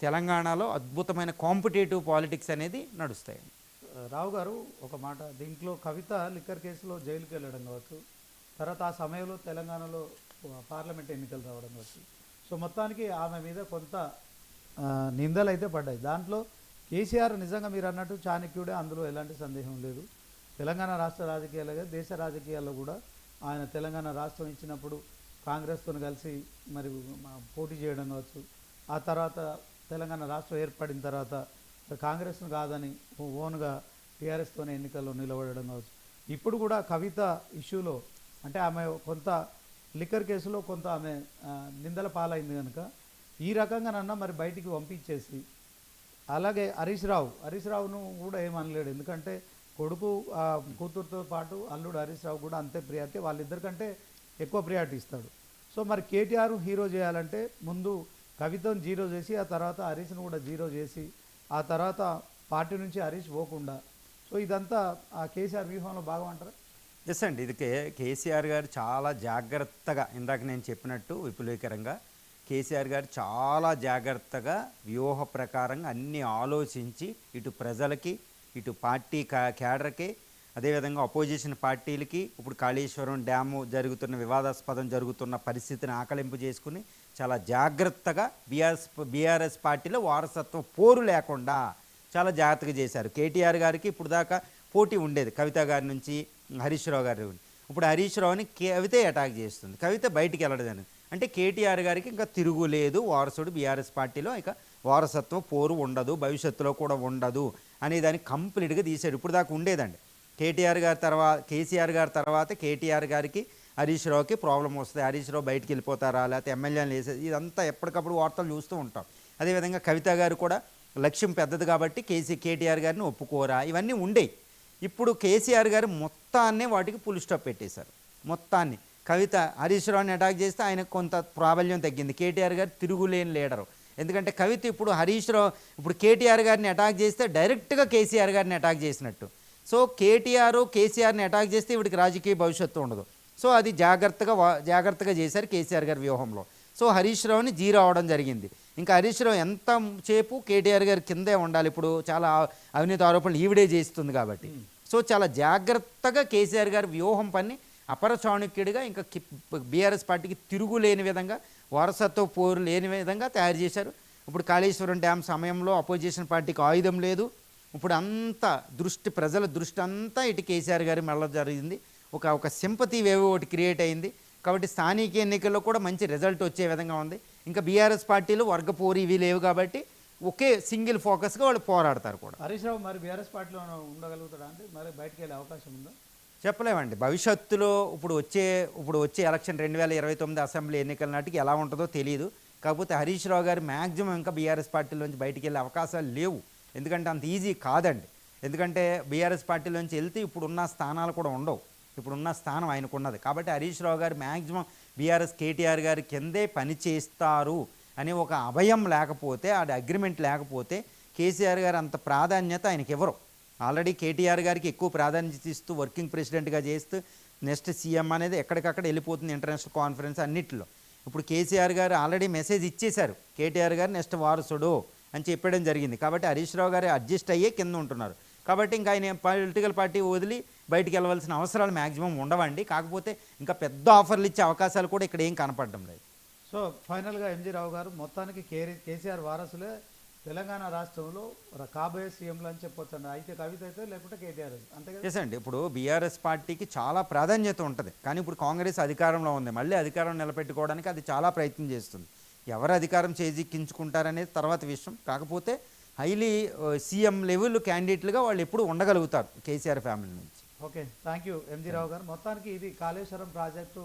తెలంగాణలో అద్భుతమైన competitive politics అనేది నడుస్తాయి. రావు గారు ఒక మాట దీంట్లో కవిత లిక్కర్ కేసులో జైలుకి వెళ్ళడం కావచ్చు తర్వాత ఆ సమయంలో తెలంగాణలో పార్లమెంట్ ఎన్నికలు రావడం కావచ్చు. సో మొత్తానికి ఆమె మీద కొంత నిందలు అయితే పడ్డాయి. దాంట్లో కేసీఆర్ నిజంగా మీరు అన్నట్టు చాణక్యుడే అందులో ఎలాంటి సందేహం లేదు. తెలంగాణ రాష్ట్ర రాజకీయాలుగా దేశ రాజకీయాల్లో కూడా ఆయన తెలంగాణ రాష్ట్రం ఇచ్చినప్పుడు కాంగ్రెస్తో కలిసి మరి పోటీ చేయడం కావచ్చు. ఆ తర్వాత తెలంగాణ రాష్ట్రం ఏర్పడిన తర్వాత కాంగ్రెస్ను కాదని ఓన్గా టీఆర్ఎస్తోనే ఎన్నికల్లో నిలబడడం కావచ్చు. ఇప్పుడు కూడా కవిత ఇష్యూలో అంటే ఆమె కొంత లిక్కర్ కేసులో కొంత ఆమె నిందల పాలైంది కనుక ఈ రకంగానన్నా మరి బయటికి పంపించేసి అలాగే హరీష్ రావు హరీష్ రావును కూడా ఏమనలేడు. ఎందుకంటే కొడుకు కూతురుతో పాటు అల్లుడు హరీష్ రావు కూడా అంతే ప్రియారిటీ వాళ్ళిద్దరికంటే ఎక్కువ ప్రియారిటీ ఇస్తాడు. సో మరి కేటీఆర్ హీరో చేయాలంటే ముందు కవితను జీరో చేసి ఆ తర్వాత హరీష్ను కూడా జీరో చేసి ఆ తర్వాత పార్టీ నుంచి హరీష్ పోకుండా. సో ఇదంతా ఆ కేసీఆర్ వ్యూహంలో భాగం అంటారా? ఎస్ అండి. ఇది కే కేసీఆర్ గారు చాలా జాగ్రత్తగా ఇందాక నేను చెప్పినట్టు విపులీకరంగా కేసీఆర్ గారు చాలా జాగ్రత్తగా వ్యూహ ప్రకారంగా అన్నీ ఆలోచించి ఇటు ప్రజలకి ఇటు పార్టీ కా- క్యాడర్కి అదేవిధంగా అపోజిషన్ పార్టీలకి ఇప్పుడు కాళేశ్వరం డ్యాము జరుగుతున్న వివాదాస్పదం జరుగుతున్న పరిస్థితిని ఆకలింపు చేసుకుని చాలా జాగ్రత్తగా బీఆర్ఎస్ బీఆర్ఎస్ పార్టీలో వారసత్వ పోరు లేకుండా చాలా జాగ్రత్తగా చేశారు. కేటీఆర్ గారికి ఇప్పుడు దాకా పోటీ ఉండేది. కవిత గారి నుంచి హరీష్ రావు గారి ఇప్పుడు హరీష్ రావుని కవితే అటాక్ చేస్తుంది. కవిత బయటికి వెళ్ళడం అంటే కేటీఆర్ గారికి ఇంకా తిరుగులేదు వారసుడు బీఆర్ఎస్ పార్టీలో ఇక వారసత్వ పోరు ఉండదు. భవిష్యత్తులో కూడా ఉండదు అనే దాన్ని కంప్లీట్గా తీశాడు ఇప్పుడు దాకా ఉండేదండి. కేటీఆర్ గారి తర్వాత కేసీఆర్ గారి తర్వాత కేటీఆర్ గారికి హరీష్ రావుకి ప్రాబ్లం వస్తుంది. హరీష్ రావు బయటికి వెళ్ళిపోతారా? లేకపోతే ఎమ్మెల్యేలు వేసేది? ఇదంతా ఎప్పటికప్పుడు వార్తలు చూస్తూ ఉంటాం. అదేవిధంగా కవిత గారు కూడా లక్ష్యం పెద్దది కాబట్టి కేసీ కేటీఆర్ గారిని ఒప్పుకోరా? ఇవన్నీ ఉండేవి ఇప్పుడు కేసీఆర్ గారు మొత్తాన్నే వాటికి పుల్ స్టాప్ పెట్టేశారు. మొత్తాన్ని. కవిత హరీష్ రావుని అటాక్ చేస్తే ఆయనకు కొంత ప్రాబల్యం తగ్గింది. కేటీఆర్ గారు తిరుగులేని లీడరు. ఎందుకంటే కవిత ఇప్పుడు హరీష్ రావు ఇప్పుడు కేటీఆర్ గారిని అటాక్ చేస్తే డైరెక్ట్గా కేసీఆర్ గారిని అటాక్ చేసినట్టు. సో కేటీఆర్ కేసీఆర్ని అటాక్ చేస్తే ఇవిడికి రాజకీయ భవిష్యత్తు ఉండదు. సో అది జాగ్రత్తగా జాగ్రత్తగా చేశారు కేసీఆర్ గారి వ్యూహంలో. సో హరీష్ రావుని జీరో అవడం జరిగింది. ఇంకా హరీష్ రావు ఎంత సేపు కేటీఆర్ గారి కిందే ఉండాలి ఇప్పుడు చాలా అవినీతి ఆరోపణలు ఈవిడే చేస్తుంది కాబట్టి. సో చాలా జాగ్రత్తగా కేసీఆర్ గారి వ్యూహం పని అపర చాణుక్యుడిగా ఇంకా బీఆర్ఎస్ పార్టీకి తిరుగులేని విధంగా వారసత్వ పోరు లేని విధంగా తయారు చేశారు. ఇప్పుడు కాళేశ్వరం డ్యామ్ సమయంలో అపోజిషన్ పార్టీకి ఆయుధం లేదు. ఇప్పుడు అంతా దృష్టి ప్రజల దృష్టి అంతా ఇటు కేసీఆర్ గారి మెళ్ళ జరిగింది. ఒక ఒక సింపతి వేవ్ ఒకటి క్రియేట్ అయింది. కాబట్టి స్థానిక ఎన్నికల్లో కూడా మంచి రిజల్ట్ వచ్చే విధంగా ఉంది. ఇంకా బీఆర్ఎస్ పార్టీలు వర్గపోరు ఇవి లేవు కాబట్టి ఒకే సింగిల్ ఫోకస్గా వాళ్ళు పోరాడతారు కూడా. హరీష్ రావు మరి బీఆర్ఎస్ పార్టీలో ఉండగలుగుతాడా అంటే మరి బయటికి వెళ్ళే అవకాశం ఉందా? చెప్పలేమండి. భవిష్యత్తులో ఇప్పుడు వచ్చే ఇప్పుడు వచ్చే ఎలక్షన్ రెండు వేల ఇరవై తొమ్మిది అసెంబ్లీ ఎన్నికల నాటికి ఎలా ఉంటుందో తెలియదు కాకపోతే హరీష్ రావు గారు మ్యాక్సిమం ఇంకా బీఆర్ఎస్ పార్టీలోంచి బయటికి వెళ్ళే అవకాశాలు లేవు. ఎందుకంటే అంత ఈజీ కాదండి. ఎందుకంటే బీఆర్ఎస్ పార్టీలోంచి వెళ్తే ఇప్పుడున్న స్థానాలు కూడా ఉండవు. ఇప్పుడున్న స్థానం ఆయనకు ఉన్నది కాబట్టి హరీష్ రావు గారు మ్యాక్సిమం బీఆర్ఎస్ కేటీఆర్ గారి కిందే పని చేస్తారు అనే ఒక అభయం లేకపోతే ఆ అగ్రిమెంట్ లేకపోతే కేసీఆర్ గారు అంత ప్రాధాన్యత ఆయనకి ఇవ్వరు. ఆల్రెడీ కేటీఆర్ గారికి ఎక్కువ ప్రాధాన్యత ఇస్తూ వర్కింగ్ ప్రెసిడెంట్గా చేస్తూ నెక్స్ట్ సీఎం అనేది ఎక్కడికక్కడ వెళ్ళిపోతుంది ఇంటర్నేషనల్ కాన్ఫరెన్స్ అన్నింటిలో. ఇప్పుడు కేసీఆర్ గారు ఆల్రెడీ మెసేజ్ ఇచ్చేశారు. కేటీఆర్ గారు నెక్స్ట్ వారసుడు. అని చెప్పడం జరిగింది. కాబట్టి హరీష్ రావు గారు అడ్జస్ట్ అయ్యే కింద ఉంటున్నారు. కాబట్టి ఇంకా ఆయన పొలిటికల్ పార్టీ వదిలి బయటికి వెళ్ళవలసిన అవసరాలు మ్యాక్సిమం ఉండవండి. కాకపోతే ఇంకా పెద్ద ఆఫర్లు ఇచ్చే అవకాశాలు కూడా ఇక్కడ ఏం కనపడడం లేదు. సో ఫైనల్గా ఎంజీ రావు గారు మొత్తానికి కేరీ కేసీఆర్ వారసులే తెలంగాణ రాష్ట్రంలో కాబోయే సీఎంలు అని చెప్పొచ్చండి. అయితే కవిత అయితే లేకుంటే కేటీఆర్. అంతే అండి. ఇప్పుడు బీఆర్ఎస్ పార్టీకి చాలా ప్రాధాన్యత ఉంటుంది. కానీ ఇప్పుడు కాంగ్రెస్ అధికారంలో ఉంది. మళ్ళీ అధికారం నిలబెట్టుకోవడానికి అది చాలా ప్రయత్నం చేస్తుంది. ఎవరు అధికారం చేజిక్కించుకుంటారనేది తర్వాత విషయం. కాకపోతే హైలీ సీఎం లెవెల్ క్యాండిడేట్లుగా వాళ్ళు ఎప్పుడు ఉండగలుగుతారు కేసీఆర్ ఫ్యామిలీ నుంచి. Okay thank you. MG Rao garu మొత్తానికి ఇది కాళేశ్వరం ప్రాజెక్టు